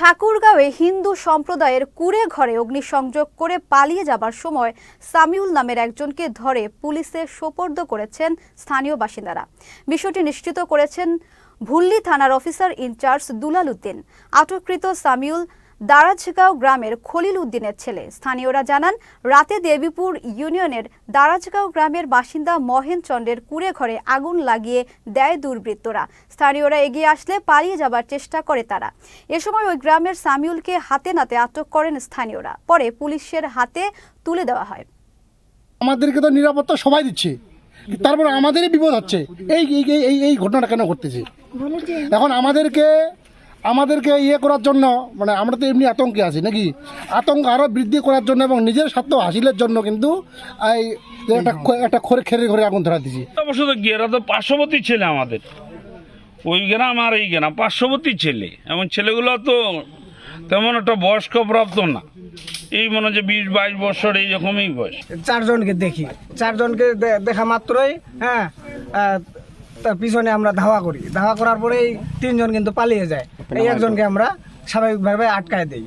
ঠাকুরগাঁওয়ে হিন্দু সম্প্রদায়ের কুড়ে ঘরে অগ্নিসংযোগ করে পালিয়ে যাবার সময় সামিউল নামের একজনকে ধরে পুলিশে সোপর্দ করেছেন স্থানীয় বাসিন্দারা। বিষয়টি নিশ্চিত করেছেন ভুল্লি থানার অফিসার ইনচার্জ দুলাল উদ্দিন। আটককৃত সামিউল দারাজগাঁও গ্রামের খলিল উদ্দিনের ছেলে। স্থানীয়রা জানান রাতে দেবীপুর ইউনিয়নের দারাজগাঁও গ্রামের বাসিন্দা মহেন চন্দ্রের কুড়ে ঘরে আগুন লাগিয়ে দেয় দুর্বৃত্তরা। স্থানীয়রা এগিয়ে আসলে পালিয়ে যাবার চেষ্টা করে তারা। এ সময় ওই গ্রামের সামিউলকে হাতে নাতে আটক করেন স্থানীয়রা। পরে পুলিশের হাতে তুলে দেওয়া হয়। আমাদেরকে তো নিরাপত্তা সবাই দিচ্ছে। তারপর আমাদেরই বিপদ হচ্ছে। এই এই এই- এই এই ঘটনাটা কেন ঘটতেছে? এখন আমাদেরকে আমাদেরকে ইয়ে করার জন্য মানে আমরা তো এমনি আতঙ্কে আছি নাকি? আতঙ্ক আরও বৃদ্ধি করার জন্য এবং নিজের স্বার্থ হাসিলের জন্য কিন্তু এই একটা একটা খরে খেরে ঘরে আগুন ধরা দিছি অবশ্য কি এরা তো পার্শ্ববর্তী ছেলে আমাদের। ওই গ্রাম আর এই গ্রাম পার্শ্ববর্তী ছেলে। এবং ছেলেগুলো তো তেমন একটা বয়স্ক প্রাপ্ত না। এই মনে হচ্ছে বিশ বাইশ বছর এইরকমই বয়স। চারজনকে দেখি। চারজনকে দেখা মাত্রই হ্যাঁ তার পিছনে আমরা ধাওয়া করি। ধাওয়া করার পরেই তিনজন কিন্তু পালিয়ে যায়। এই একজনকে আমরা স্বাভাবিকভাবে আটকায় দেই।